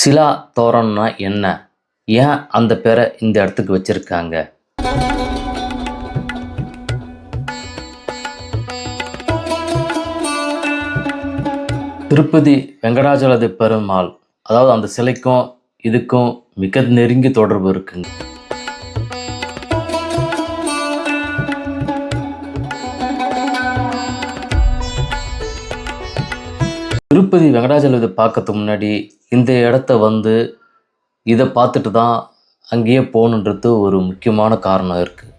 சிலா தோரணம்னா என்ன? ஏன் அந்த பேரை இந்த இடத்துக்கு வச்சுருக்காங்க? திருப்பதி வெங்கடாஜலதி பெருமாள். அதாவது அந்த சிலைக்கும் இதுக்கும் மிக நெருங்கி தொடர்பு இருக்குங்க. திருப்பதி வெங்கடாஜலத்தை பார்க்கறதுக்கு முன்னாடி இந்த இடத்த வந்து இதை பார்த்துட்டு தான் அங்கேயே போகணுன்றது ஒரு முக்கியமான காரணம் இருக்குது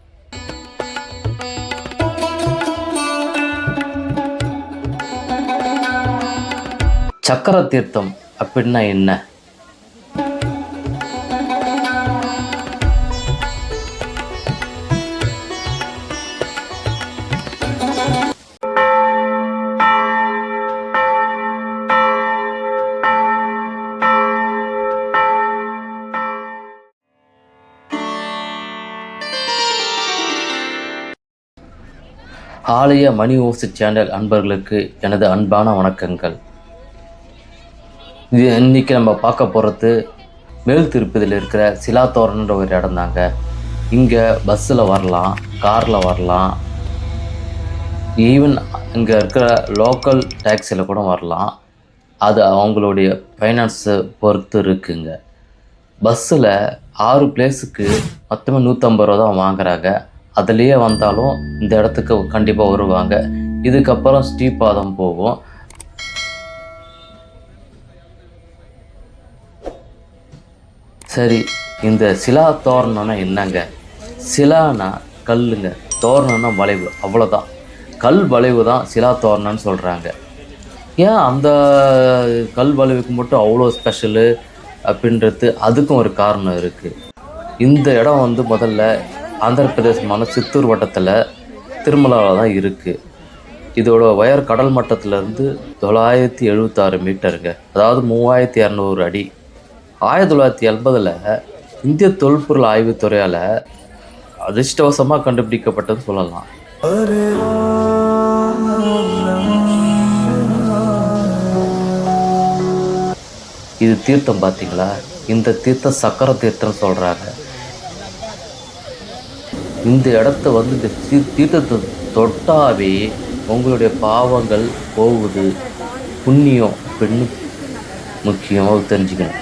சக்கர தீர்த்தம் அப்படின்னா என்ன? ஆலய மணி ஓசு சேனல் அன்பர்களுக்கு எனது அன்பான வணக்கங்கள். இது இன்னைக்கு நம்ம பார்க்க போகிறது மேல் திருப்பதியில் இருக்கிற சிலாத்தோரன்ற ஒரு இடம் தாங்க. இங்கே பஸ்ஸில் வரலாம் காரில் வரலாம். ஈவன் இங்கே இருக்கிற லோக்கல் டாக்ஸியில் கூட வரலாம். அது அவங்களுடைய ஃபைனான்ஸை பொறுத்து இருக்குங்க. பஸ்ஸில் ஆறு பிளேஸுக்கு மொத்தமாக நூற்றம்பது ரூபா தான் வாங்குறாங்க. அதுலேயே வந்தாலும் இந்த இடத்துக்கு கண்டிப்பாக வருவாங்க. இதுக்கப்புறம் ஸ்ரீபாதம் போகும். சரி இந்த சிலா தோரணம்னா என்னங்க? சிலானா கல்லுங்க. தோரணம்னா வளைவு அவ்வளோதான் கல் வளைவு தான் சிலா தோரணம்னு சொல்கிறாங்க ஏன் அந்த கல் வளைவுக்கு மட்டும் அவ்வளோ ஸ்பெஷலு அப்படின்றது அதுக்கும் ஒரு காரணம் இருக்குது இந்த இடம் வந்து முதல்ல ஆந்திர பிரதேசமான சித்தூர் வட்டத்தில் திருமலாவில் தான் இருக்குது இதோட உயர் கடல் மட்டத்திலேருந்து தொள்ளாயிரத்தி எழுபத்தாறு மீட்டருங்க. அதாவது மூவாயிரத்தி இரநூறு அடி. ஆயிரத்தி தொள்ளாயிரத்தி எண்பதில் இந்திய தொல்பொருள் ஆய்வுத்துறையால் அதிர்ஷ்டவசமாக கண்டுபிடிக்கப்பட்டதுன்னு சொல்லலாம். இது தீர்த்தம் பார்த்தீங்களா இந்த தீர்த்தம் சக்கர தீர்த்தம்னு சொல்கிறாங்க இந்த இடத்த வந்து இந்த தீ- தீர்த்தத்தை தொட்டாவே உங்களுடைய பாவங்கள் போகுது. புண்ணியம் பெண்ணு முக்கியமாக தெரிஞ்சுக்கணும்.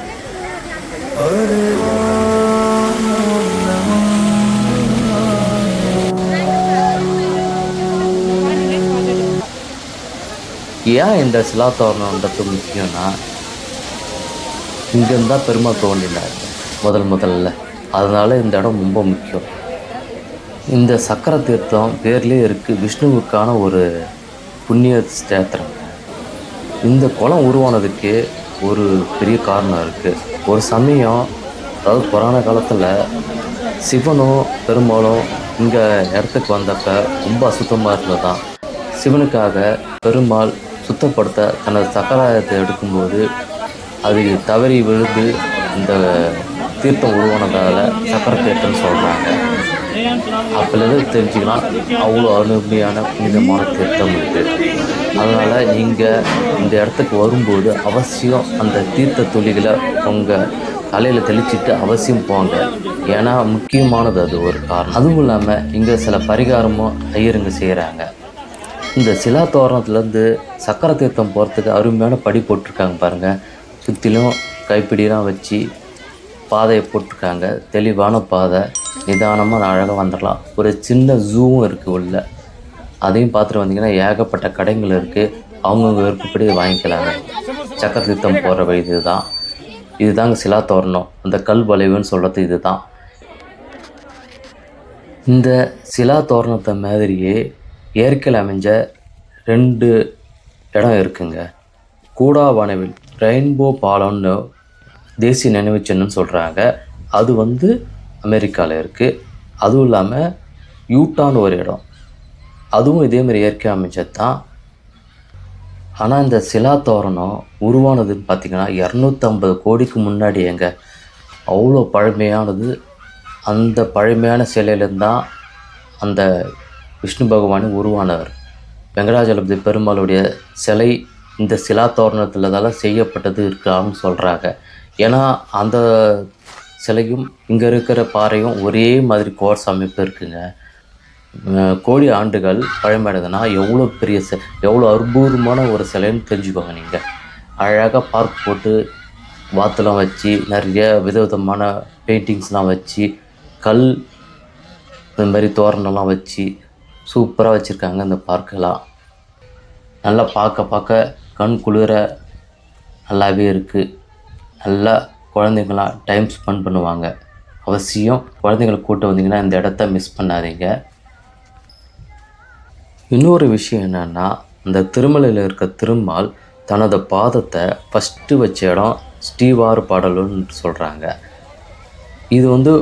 ஏன் இந்த சிலாத்தோரணன்றது முக்கியம்னா இங்கேருந்தான் பெருமாள் தோன்றினார் முதல் முதல்ல. அதனால் இந்த இடம் ரொம்ப முக்கியம். இந்த சக்கர தீர்த்தம் பேர்லேயே இருக்குது விஷ்ணுவுக்கான ஒரு புண்ணிய ஸ்தேத்திரம். இந்த குளம் உருவானதுக்கு ஒரு பெரிய காரணம் இருக்குது ஒரு சமயம் அதாவது புராண காலத்தில் சிவனும் பெருமாளும் இங்கே இடத்துக்கு வந்தப்ப ரொம்ப அசுத்தமாக இருந்ததுதான். சிவனுக்காக பெருமாள் சுத்தப்படுத்த தனது சக்கராயத்தை எடுக்கும்போது அது தவறி விழுந்து இந்த தீர்த்தம் உருவானதால் சக்கர தீர்த்தம்னு சொல்கிறாங்க அப்போலேருந்து தெரிஞ்சுக்கலாம் அவ்வளோ அருமையான புனிதமான தீர்த்தம் இருக்குது அதனால் நீங்கள் இந்த இடத்துக்கு வரும்போது அவசியம் அந்த தீர்த்த துளிகளை உங்கள் தலையில் தெளிச்சிட்டு அவசியம் போங்க. ஏன்னா முக்கியமானது அது ஒரு காரணம். அதுவும் இல்லாமல் இங்கே சில பரிகாரமும் ஐயருங்க செய்கிறாங்க இந்த சிலா தோரணத்துலேருந்து சக்கர தீர்த்தம் போகிறதுக்கு அருமையான படி போட்டிருக்காங்க பாருங்கள் சுற்றிலும் கைப்பிடிலாம் வச்சு பாதையை போட்டிருக்காங்க. தெளிவான பாதை நிதானமாக அழகாக வந்துடலாம் ஒரு சின்ன ஜூவும் இருக்குது உள்ள. அதையும் பார்த்துட்டு வந்தீங்கன்னா ஏகப்பட்ட கடைகள் இருக்குது அவங்கவுங்க விருப்பப்படி வாங்கிக்கலாங்க. சக்கர தீர்த்தம் போகிற வழி இதுதான். இதுதாங்க சிலா தோரணம். அந்த கல் வளைவுன்னு சொல்கிறது இதுதான். இந்த சிலா தோரணத்தை மாதிரியே இயற்கையில் அமைஞ்ச ரெண்டு இடம் இருக்குங்க. கூடாவனவில் ரெயின்போ பாலம்னு தேசிய நினைவு சின்னம் சொல்கிறாங்க அது வந்து அமெரிக்காவில் இருக்குது அதுவும் இல்லாமல் யூட்டான் ஒரு இடம். அதுவும் இதே மாதிரி இயற்கை அமைச்சது தான் ஆனால் இந்த சிலா தோரணம் உருவானதுன்னு பார்த்தீங்கன்னா இரநூத்தம்பது கோடிக்கு முன்னாடி எங்க அவ்வளோ பழமையானது அந்த பழமையான சிலையிலேருந்து தான் அந்த விஷ்ணு பகவான் உருவானவர். வெங்கடாஜலபதி பெருமாளுடைய சிலை இந்த சிலா தோரணத்தில் தான் செய்யப்பட்டது இருக்கான்னு சொல்கிறாங்க ஏன்னா அந்த சிலையும் இங்கே இருக்கிற பாறையும் ஒரே மாதிரி கோர்ஸ் அமைப்பு இருக்குங்க. கோடி ஆண்டுகள் பழமையானதுன்னா எவ்வளோ பெரிய சி எவ்வளோ அற்புதமான ஒரு சிலைன்னு தெரிஞ்சுக்கோங்க நீங்கள் அழகாக பார்க் போட்டு வாத்தெல்லாம் வச்சு நிறைய விதவிதமான பெயிண்டிங்ஸ்லாம் வச்சு கல் இந்த மாதிரி தோரணம்லாம் வச்சு சூப்பராக வச்சுருக்காங்க இந்த பார்க்கெல்லாம் நல்லா பார்க்க பார்க்க கண் குளிர நல்லாவே இருக்குது நல்லா குழந்தைங்களாம் டைம் ஸ்பெண்ட் பண்ணுவாங்க. அவசியம் குழந்தைங்களை கூட்டு வந்தீங்கன்னா இந்த இடத்த மிஸ் பண்ணாதீங்க. இன்னொரு விஷயம் என்னென்னா இந்த திருமலையில் இருக்க திருமால் தனது பாதத்தை ஃபஸ்ட்டு வச்ச இடம் ஸ்ரீவார் பாடலுன்னு சொல்கிறாங்க இது வந்து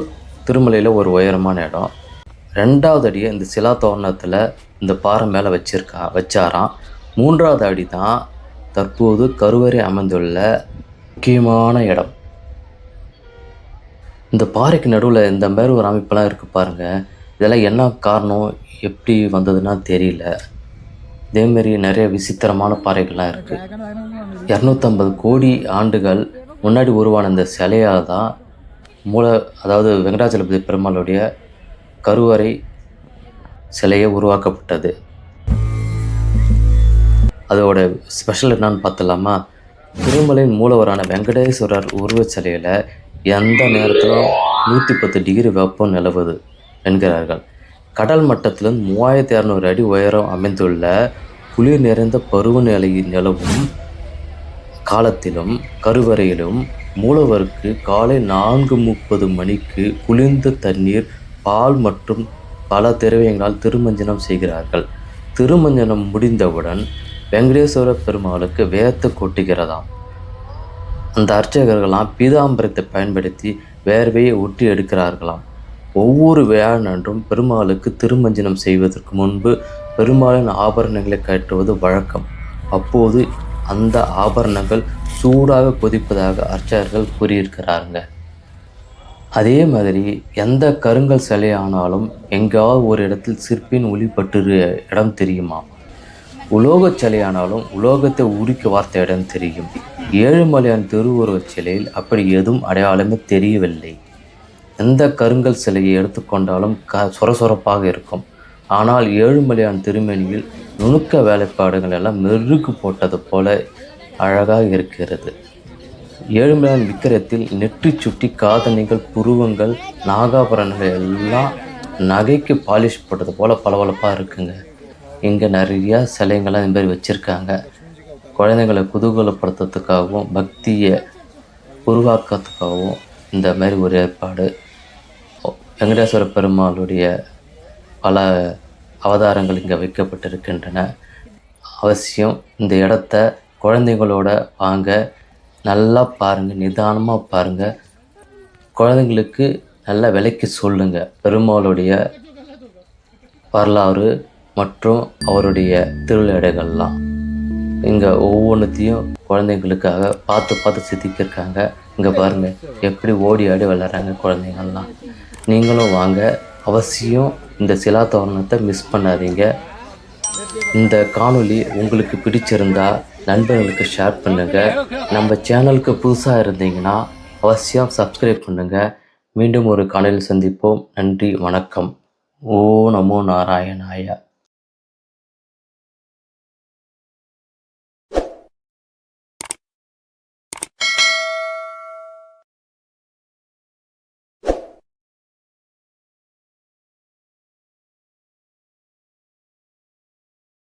திருமலையில் ஒரு உயரமான இடம். ரெண்டாவது அடியை இந்த சிலா தோரணத்தில் இந்த பாறை மேலே வச்சிருக்கா வச்சாராம். மூன்றாவது அடி தான் தற்போது கருவறை அமைந்துள்ள முக்கியமான இடம். இந்த பாறைக்கு நடுவில் இந்த மாதிரி ஒரு அமைப்பெல்லாம் இருக்குது பாருங்கள் இதெல்லாம் என்ன காரணம்? எப்படி வந்ததுன்னா தெரியல. இதேமாரி நிறைய விசித்திரமான பாறைகள்லாம் இருக்குது இரநூத்தம்பது கோடி ஆண்டுகள் முன்னாடி உருவான இந்த சிலையாக தான் மூல அதாவது வெங்கடாச்சலபதி பெருமாளுடைய கருவறை சிலையை உருவாக்கப்பட்டது. அதோட ஸ்பெஷல் என்னன்னு பார்த்தலாமா திருமலையின் மூலவரான வெங்கடேஸ்வரர் உருவச்சிலையில் எந்த நேரத்திலும் நூற்றி பத்து டிகிரி வெப்பம் நிலவுது என்கிறார்கள். கடல் மட்டத்திலிருந்து மூவாயிரத்தி இரநூறு அடி உயரம் அமைந்துள்ள குளிர் நிறைந்த பருவநிலை நிலவும் காலத்திலும் கருவறையிலும் மூலவருக்கு காலை நான்கு முப்பது மணிக்கு குளிர்ந்த தண்ணீர் பால் மற்றும் பல திரவியங்களால் திருமஞ்சனம் செய்கிறார்கள். திருமஞ்சனம் முடிந்தவுடன் வெங்கடேஸ்வர பெருமாளுக்கு வேத்தை கொட்டுகிறதாம். அந்த அர்ச்சகர்களாம் பீதாம்பரத்தை பயன்படுத்தி வேர்வையை ஒட்டி எடுக்கிறார்களாம். ஒவ்வொரு வியாழனன்றும் பெருமாளுக்கு திருமஞ்சனம் செய்வதற்கு முன்பு பெருமாளின் ஆபரணங்களை கட்டுவது வழக்கம். அப்போது அந்த ஆபரணங்கள் சூடாக கொதிப்பதாக அர்ச்சகர்கள் கூறியிருக்கிறாருங்க. அதே மாதிரி எந்த கருங்கல் சிலையானாலும் எங்காவது ஒரு இடத்தில் சிற்பின் ஒளிப்பட்டு இடம் தெரியுமா உலோகச் சிலையானாலும் உலோகத்தை உருக்கி வார்த்த இடம் தெரியும். ஏழுமலையான் திருவுருவச் சிலையில் அப்படி எதுவும் அடையாளமே தெரியவில்லை. எந்த கருங்கல் சிலையை எடுத்துக்கொண்டாலும் க சொரசொரப்பாக இருக்கும். ஆனால் ஏழுமலையான் திருமேனியில் நுணுக்க வேலைப்பாடுகள் எல்லாம் மெருகு போட்டது போல அழகாக இருக்கிறது. ஏழுமலையான் விக்கிரத்தில் நெற்றி சுட்டி காதணிகள் புருவங்கள் நாகாபரணங்கள் எல்லாம் நகைக்கு பாலிஷ் போட்டது போல பளபளப்பாக இருக்குங்க. இங்கே நிறையா சிலைங்கள்லாம் இந்த மாதிரி வச்சுருக்காங்க. குழந்தைங்களை குதூகலப்படுத்துறதுக்காகவும் பக்தியை உருவாக்கிறதுக்காகவும் இந்த மாதிரி ஒரு ஏற்பாடு. வெங்கடேஸ்வர பெருமாளுடைய பல அவதாரங்கள் இங்கே வைக்கப்பட்டிருக்கின்றன. அவசியம் இந்த இடத்த குழந்தைங்களோட வாங்க நல்லா பாருங்கள் நிதானமாக பாருங்கள் குழந்தைங்களுக்கு நல்ல விலைக்கு சொல்லுங்கள் பெருமாளுடைய வரலாறு மற்றும் அவருடைய திருவிளையாடுகள்லாம் இங்கே ஒவ்வொன்றுத்தையும் குழந்தைங்களுக்காக பார்த்து பார்த்து சித்திக்கிருக்காங்க. இங்கே பாருங்கள் எப்படி ஓடி ஆடி விளாட்றாங்க குழந்தைங்கள்லாம் நீங்களும் வாங்க அவசியம் இந்த சிலா தோரணத்தை மிஸ் பண்ணாதீங்க. இந்த காணொலி உங்களுக்கு பிடிச்சிருந்தா நண்பர்களுக்கு ஷேர் பண்ணுங்கள் நம்ம சேனலுக்கு புதுசாக இருந்தீங்கன்னா அவசியம் சப்ஸ்கிரைப் பண்ணுங்கள் மீண்டும் ஒரு காணொலி சந்திப்போம். நன்றி வணக்கம். ஓ நமோ நாராயணாயா.